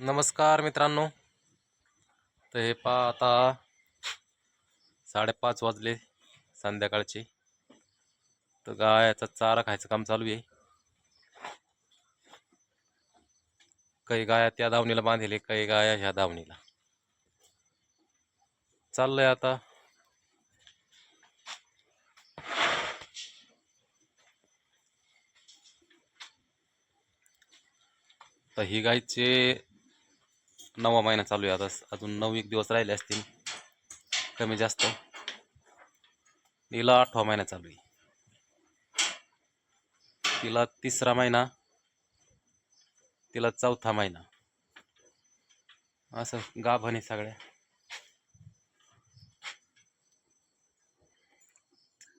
नमस्कार मित्रांनो. तर हे पा आता साडेपाच वाजले संध्याकाळचे. तर गायाचा चारा खायचं काम चालू आहे. काही गाया त्या धावणीला बांधले काही गाया ह्या धावणीला चाललंय आता. तर ही गायचे नवा महिना चालू आहे आता. अजून नऊ एक दिवस राहिले असतील. कमी जास्त. तिला आठवा महिना चालू आहे. तिला तिसरा महिना. तिला चौथा महिना. असं गाभण आहे सगळ्या.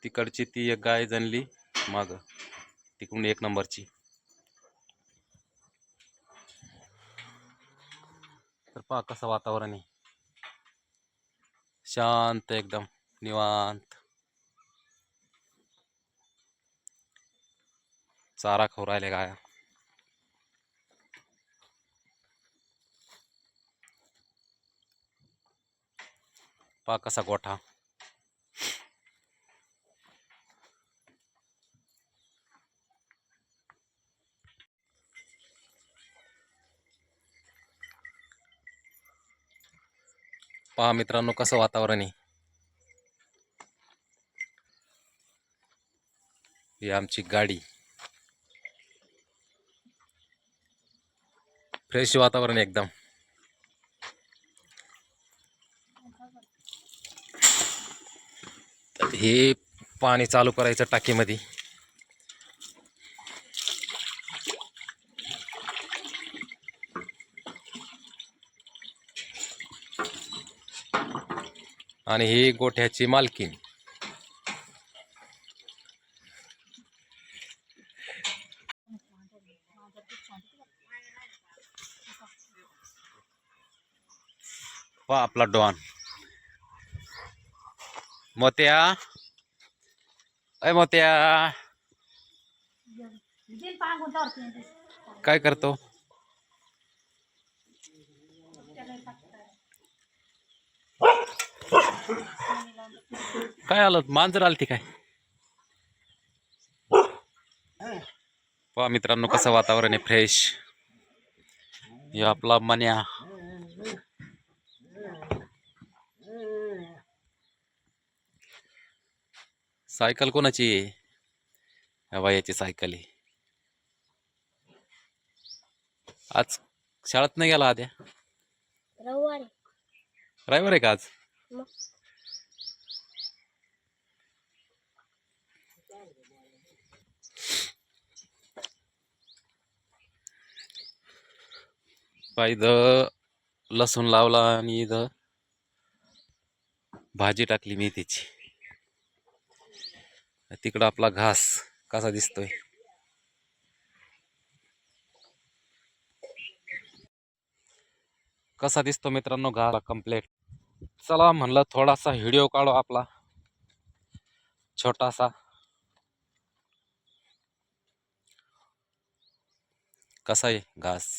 तिकडची ती एक गाय जणली माग. तिकडून एक नंबरची. पहा कसं वातावरण आहे शांत एकदम निवांत। चारा खाऊ राहिले पाक पहा कसा गोठा। पहा मित्रांनो कसं वातावरण आहे. ही आमची गाडी. फ्रेश वातावरण आहे एकदम. हे पाणी चालू करायचं टाकीमध्ये. आणि ही गोठ्याची मालकीन पहा आपला डॉन. मोत्या. अय मोत्या. काय करतो? काय आलं? मांजर आलती काय? पहा मित्रांनो कसं वातावरण आहे फ्रेश हे आपला मन्या. सायकल कोणाची आहे? ह्या बायाची सायकल आहे. आज शाळेत नाही गेला आद्या? रविवारी. रविवार आहे का आज मग पहा इथं लसूण लावला आणि इथं भाजी टाकली मेथीची तिकडं आपला घास कसा दिसतोय? कसा दिसतो मित्रांनो घास? कम्प्लेट चला म्हणलं थोडासा व्हिडिओ काढू आपला. छोटासा. कसा आहे घास?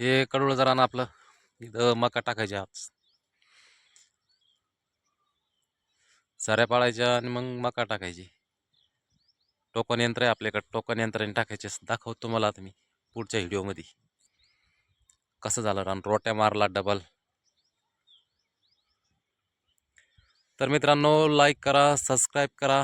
हे कडूळ जरा ना आपलं. इथं मका टाकायच्या. आज सऱ्या पाळायच्या आणि मग मका टाकायची. टोकन यंत्र आहे आपल्याकडे. टोकन यंत्राने टाकायचे दाखवतो तुम्हाला आता मी पुढच्या व्हिडिओमध्ये. कसं झालं रान? रोट्या मारला डबल तर मित्रांनो लाईक करा सबस्क्राईब करा.